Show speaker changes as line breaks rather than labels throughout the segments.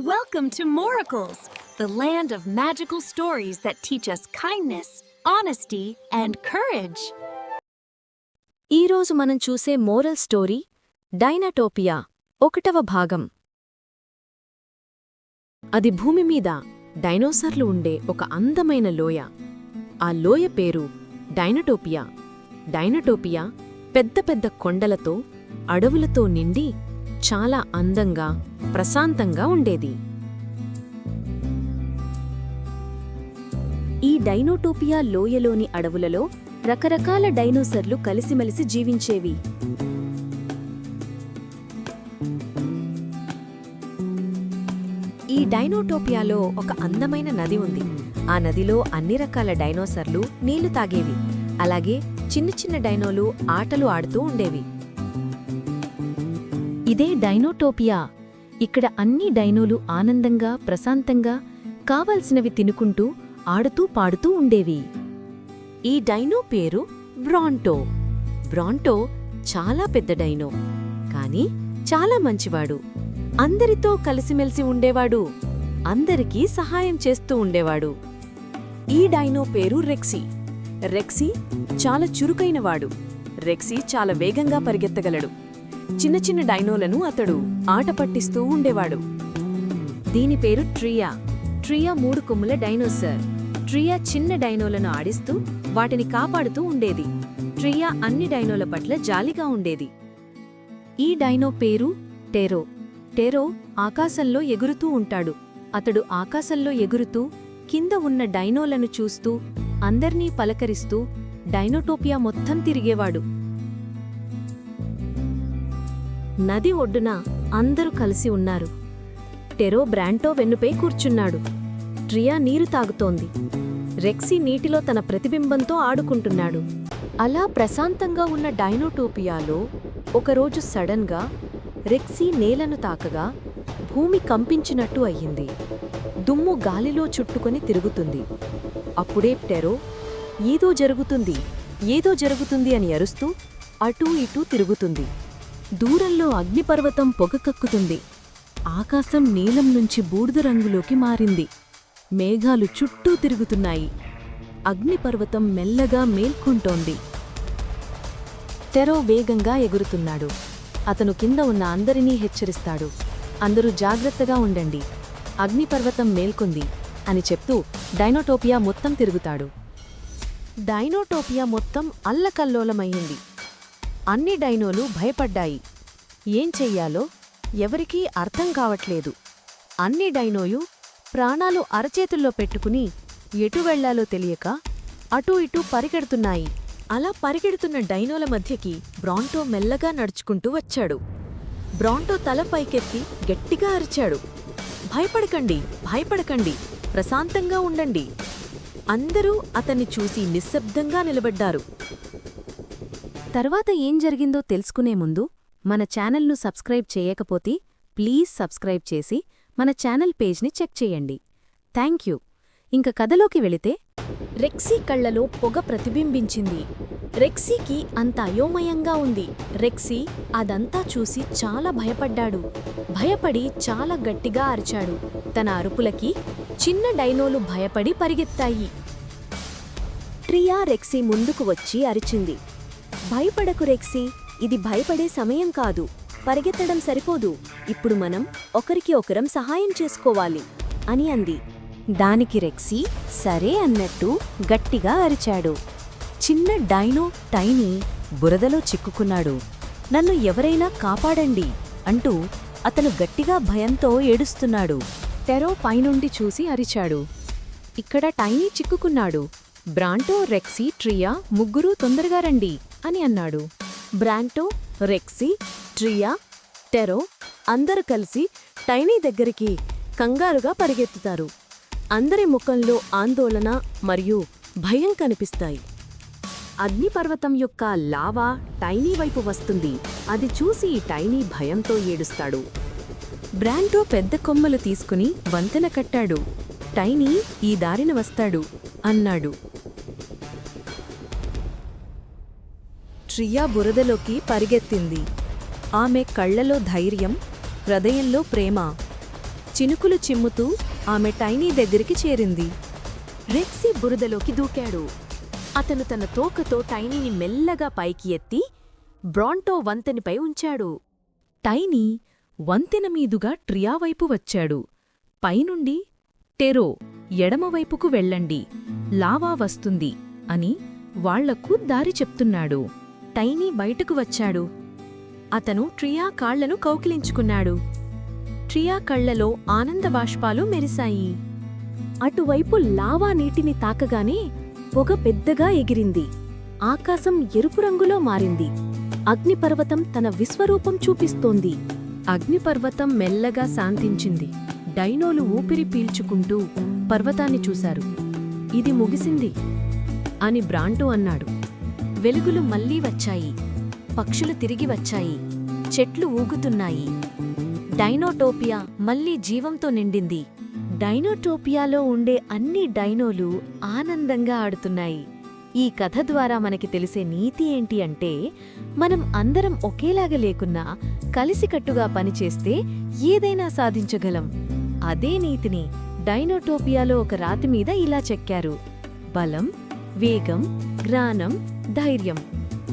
Welcome to Moracles, the land of magical stories that teach us kindness, honesty, and courage.
ఈరోజు మనం చూసే moral story డైనటోపియా ఒకటవ భాగం. అది భూమి మీద డైనోసర్లు ఉండే ఒక అందమైన లోయ. ఆ లోయ పేరు డైనటోపియా డైనటోపియా పెద్ద పెద్ద కొండలతో అడవులతో నిండి చాలా అందంగా ప్రశాంతంగా ఉండేది.
ఈ డైనోటోపియా లోయలోని అడవులలో రకరకాల డైనోసర్లు కలిసిమెలిసి జీవించేవి.
ఈ డైనోటోపియాలో ఒక అందమైన నది ఉంది. ఆ నదిలో అన్ని రకాల డైనోసర్లు నీళ్ళు తాగేవి. అలాగే చిన్న చిన్న డైనోలు ఆటలు ఆడుతూ ఉండేవి.
ఇదే డైనోటోపియా. ఇక్కడ అన్ని డైనోలు ఆనందంగా ప్రశాంతంగా కావలసినవి తినుకుంటూ ఆడుతూ పాడుతూ ఉండేవి.
ఈ డైనో పేరు బ్రాంటో. బ్రాంటో చాలా పెద్ద డైనో కానీ చాలా మంచివాడు. అందరితో కలిసిమెలిసి ఉండేవాడు. అందరికీ సహాయం చేస్తూ ఉండేవాడు. ఈ డైనో పేరు రెక్సీ. రెక్సీ చాలా చురుకైనవాడు. రెక్సీ చాలా వేగంగా పరిగెత్తగలడు. చిన్న చిన్న డైనోలను అతడు ఆట పట్టిస్తూ ఉండేవాడు.
దీని పేరు ట్రియా. ట్రియా మూడు కొమ్ముల డైనోసర్. ట్రియా చిన్న డైనోలను ఆడిస్తూ వాటిని కాపాడుతూ ఉండేది. ట్రియా అన్ని డైనోల పట్ల జాలిగా ఉండేది. ఈ డైనో పేరు టెరో. టెరో ఆకాశంలో ఎగురుతూ ఉంటాడు. అతడు ఆకాశంలో ఎగురుతూ కింద ఉన్న డైనోలను చూస్తూ అందర్నీ పలకరిస్తూ డైనోటోపియా మొత్తం తిరిగేవాడు. నది ఒడ్డున అందరూ కలిసి ఉన్నారు. టెరో బ్రాంటో వెన్నుపై కూర్చున్నాడు. ట్రియా నీరు తాగుతోంది. రెక్సీ నీటిలో తన ప్రతిబింబంతో ఆడుకుంటున్నాడు. అలా ప్రశాంతంగా ఉన్న డైనోటోపియాలో ఒకరోజు సడన్గా రెక్సీ నేలను తాకగా భూమి కంపించినట్టు అయ్యింది. దుమ్ము గాలిలో చుట్టుకొని తిరుగుతుంది. అప్పుడే టెరో ఏదో జరుగుతుంది ఏదో జరుగుతుంది అని అరుస్తూ అటూ ఇటూ తిరుగుతుంది. దూరంలో అగ్నిపర్వతం పొగకక్కుతుంది ఆకాశం నీలం నుంచి బూడిద రంగులోకి మారింది. మేఘాలు చుట్టూ తిరుగుతున్నాయి. అగ్నిపర్వతం మెల్లగా మేల్కొంటోంది. తెరో వేగంగా ఎగురుతున్నాడు. అతను కింద ఉన్న అందరినీ హెచ్చరిస్తాడు. అందరూ జాగ్రత్తగా ఉండండి. అగ్నిపర్వతం మేల్కొంది అని చెప్తూ డైనోటోపియా మొత్తం తిరుగుతాడు. డైనోటోపియా మొత్తం అల్లకల్లోలమయ్యింది. అన్ని డైనోలు భయపడ్డాయి. ఏం చెయ్యాలో ఎవరికీ అర్థం కావట్లేదు. అన్ని డైనోయు ప్రాణాలు అరచేతుల్లో పెట్టుకుని ఎటు వెళ్ళాలో తెలియక అటూ ఇటూ పరిగెడుతున్నాయి. అలా పరిగెడుతున్న డైనోల మధ్యకి బ్రాంటో మెల్లగా నడుచుకుంటూ వచ్చాడు. బ్రాంటో తల పైకెత్తి గట్టిగా అరిచాడు. భయపడకండి భయపడకండి ప్రశాంతంగా ఉండండి. అందరూ అతన్ని చూసి నిశ్శబ్దంగా నిలబడ్డారు. తర్వాత ఏం జరిగిందో తెలుసుకునే ముందు మన ఛానల్ను సబ్స్క్రైబ్ చేయకపోతే ప్లీజ్ సబ్స్క్రైబ్ చేసి మన ఛానల్ పేజ్ని చెక్ చేయండి. Thank you. ఇంక కథలోకి వెళితే రెక్సీ కళ్ళలో పొగ ప్రతిబింబించింది. రెక్సీకి అంత అయోమయంగా ఉంది. రెక్సీ అదంతా చూసి చాలా భయపడ్డాడు. భయపడి చాలా గట్టిగా అరిచాడు. తన అరుపులకి చిన్న డైనోలు భయపడి పరిగెత్తాయి. ట్రియా రెక్సీ ముందుకు వచ్చి అరిచింది. భయపడకు రెక్సీ ఇది భయపడే సమయం కాదు. పరిగెత్తడం సరిపోదు. ఇప్పుడు మనం ఒకరికి ఒకరం సహాయం చేసుకోవాలి అని అంది. దానికి రెక్సీ సరే అన్నట్టు గట్టిగా అరిచాడు. చిన్న డైనో టైనీ బురదలో చిక్కుకున్నాడు. నన్ను ఎవరైనా కాపాడండి అంటూ అతను గట్టిగా భయంతో ఏడుస్తున్నాడు. టెరో పైనుండి చూసి అరిచాడు. ఇక్కడ టైనీ చిక్కుకున్నాడు. బ్రాంటో రెక్సీ ట్రియా ముగ్గురూ తొందరగా రండి అని అన్నాడు. బ్రాంటో రెక్సీ ట్రియా టెరో అందరు కలిసి టైనీ దగ్గరికి కంగారుగా పరిగెత్తుతారు. అందరి ముఖంలో ఆందోళన మరియు భయం కనిపిస్తాయి. అగ్నిపర్వతం యొక్క లావా టైనీ వైపు వస్తుంది. అది చూసి ఈ టైనీ భయంతో ఏడుస్తాడు. బ్రాంటో పెద్ద కొమ్మలు తీసుకుని వంతెన కట్టాడు. టైనీ ఈ దారిన వస్తాడు అన్నాడు. ట్రియా బురదలోకి పరిగెత్తింది. ఆమె కళ్ళలో ధైర్యం హృదయంలో ప్రేమ. చినుకులు చిమ్ముతూ ఆమె టైనీ దగ్గరికి చేరింది. రెక్సీ బురదలోకి దూకాడు. అతను తన తోకతో టైనీని మెల్లగా పైకి ఎత్తి బ్రాంటో వంతెనపై ఉంచాడు. టైనీ వంతెన మీదుగా ట్రియా వైపు వచ్చాడు. పైనుండి టెరో ఎడమవైపుకు వెళ్ళండి. లావా వస్తుంది అని వాళ్ళకు దారి చెప్తున్నాడు. టైనీ బయటకు వచ్చాడు. అతను ట్రియా కాళ్ళను కౌకిలించుకున్నాడు. ట్రియా కళ్ళలో ఆనంద బాష్పాలు మెరిశాయి. అటువైపు లావా నీటిని తాకగానే పొగ పెద్దగా ఎగిరింది. ఆకాశం ఎరుపు రంగులో మారింది. అగ్నిపర్వతం తన విశ్వరూపం చూపిస్తోంది. అగ్నిపర్వతం మెల్లగా శాంతించింది. డైనోలు ఊపిరి పీల్చుకుంటూ పర్వతాన్ని చూశారు. ఇది ముగిసింది అని బ్రాంటో అన్నాడు. వెలుగులు మళ్ళీ వచ్చాయి. పక్షులు తిరిగి వచ్చాయి. చెట్లు ఊగుతున్నాయి. డైనోటోపియా మళ్ళీ జీవంతో నిండింది. డైనోటోపియాలో ఉండే అన్ని డైనోలు ఆనందంగా ఆడుతున్నాయి. ఈ కథ ద్వారా మనకి తెలిసే నీతి ఏంటి అంటే మనం అందరం ఒకేలాగా లేకున్నా కలిసికట్టుగా పనిచేస్తే ఏదైనా సాధించగలం. అదే నీతిని డైనోటోపియాలో ఒక రాతి మీద ఇలా చెక్కారు. బలం వేగం జ్ఞానం ధైర్యం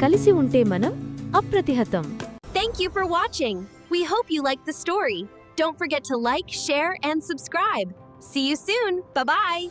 కలిసి ఉంటే మనం అప్రతిహతం
Thank you for watching. We hope you liked the story. Don't forget to like, share, and subscribe. See you soon. Bye bye.